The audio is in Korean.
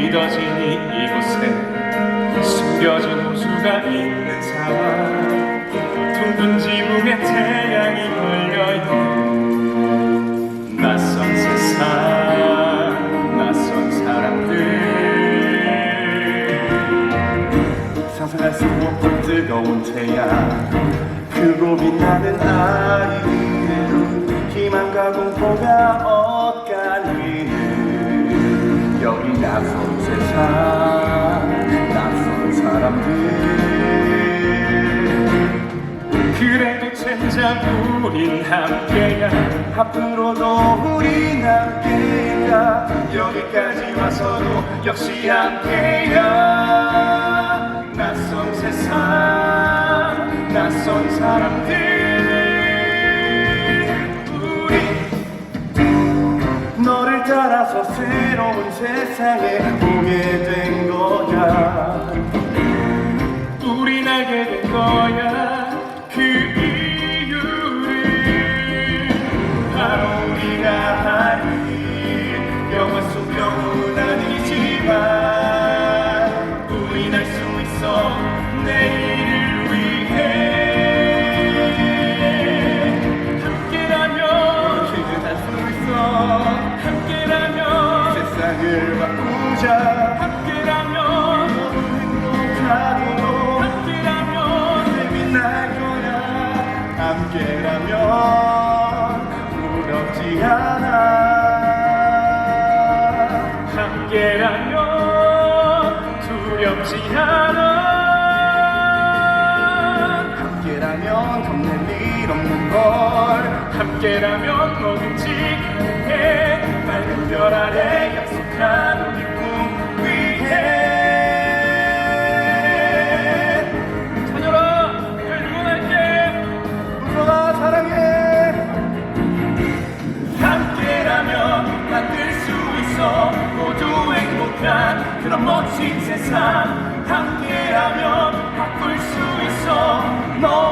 믿어진 이- 이곳에 숨겨진 호수가 있는 상황. 둥근 지붕에 태양이 걸려있는 낯선 세상 낯선 사람들. 상상할 수 없는 뜨거운 태양. 크고 빛나는 아이들 희망과 공포가 엇갈리는 여기 낯선 세상 낯선 사람들. 그래도 젠장 우린 함께야. 앞으로도 우린 함께야. 여기까지 와서도 역시 함께야. 낯선 세상 낯선 사람들 새로운 세상에 오게 된 거야. 우린 알게 된 거야. 그 이유를 바로 우리가 바꾸자 함께라면 행복하도록 함께라면 재미날 거야. 함께라면 두렵지 않아. 함께라면 두렵지 않아. 함께라면 겁낼 일 없는 걸. 함께라면 뭐든지 그런 멋진 세상 함께라면 바꿀 수 있어. 함께